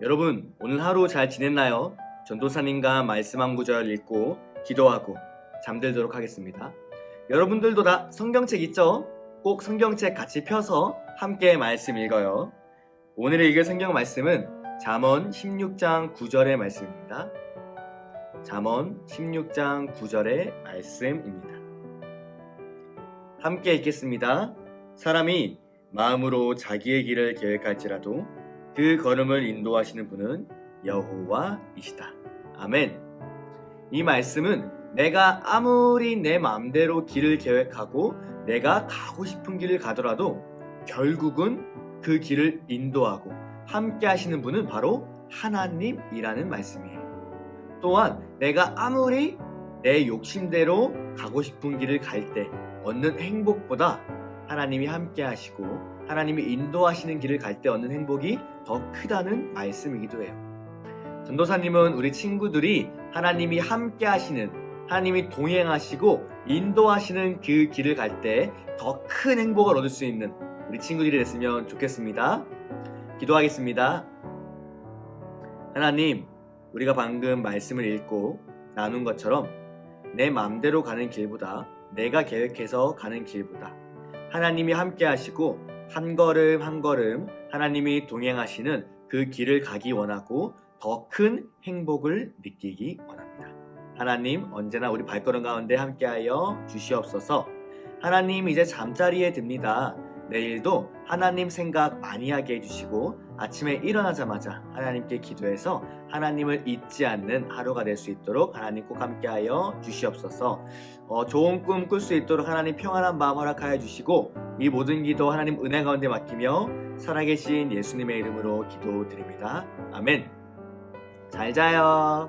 여러분, 오늘 하루 잘 지냈나요? 전도사님과 말씀 한 구절 읽고 기도하고 잠들도록 하겠습니다. 여러분들도 다 성경책 있죠? 꼭 성경책 같이 펴서 함께 말씀 읽어요. 오늘 읽을 성경 말씀은 잠언 16장 9절의 말씀입니다. 잠언 16장 9절의 말씀입니다. 함께 읽겠습니다. 사람이 마음으로 자기의 길을 계획할지라도 그 걸음을 인도하시는 분은 여호와이시다. 아멘. 이 말씀은 내가 아무리 내 마음대로 길을 계획하고 내가 가고 싶은 길을 가더라도 결국은 그 길을 인도하고 함께 하시는 분은 바로 하나님이라는 말씀이에요. 또한 내가 아무리 내 욕심대로 가고 싶은 길을 갈 때 얻는 행복보다 하나님이 함께 하시고 하나님이 인도하시는 길을 갈 때 얻는 행복이 더 크다는 말씀이기도 해요. 전도사님은 우리 친구들이 하나님이 함께 하시는 하나님이 동행하시고 인도하시는 그 길을 갈 때 더 큰 행복을 얻을 수 있는 우리 친구들이 됐으면 좋겠습니다. 기도하겠습니다. 하나님, 우리가 방금 말씀을 읽고 나눈 것처럼 내 마음대로 가는 길보다 내가 계획해서 가는 길보다 하나님이 함께 하시고 한 걸음 한 걸음 하나님이 동행하시는 그 길을 가기 원하고 더 큰 행복을 느끼기 원합니다. 하나님 언제나 우리 발걸음 가운데 함께하여 주시옵소서. 하나님 이제 잠자리에 듭니다. 내일도 하나님 생각 많이 하게 해주시고 아침에 일어나자마자 하나님께 기도해서 하나님을 잊지 않는 하루가 될 수 있도록 하나님 꼭 함께하여 주시옵소서. 어, 좋은 꿈 꿀 수 있도록 하나님 평안한 마음 허락하여 주시고 이 모든 기도 하나님 은혜 가운데 맡기며 살아계신 예수님의 이름으로 기도드립니다. 아멘. 잘 자요.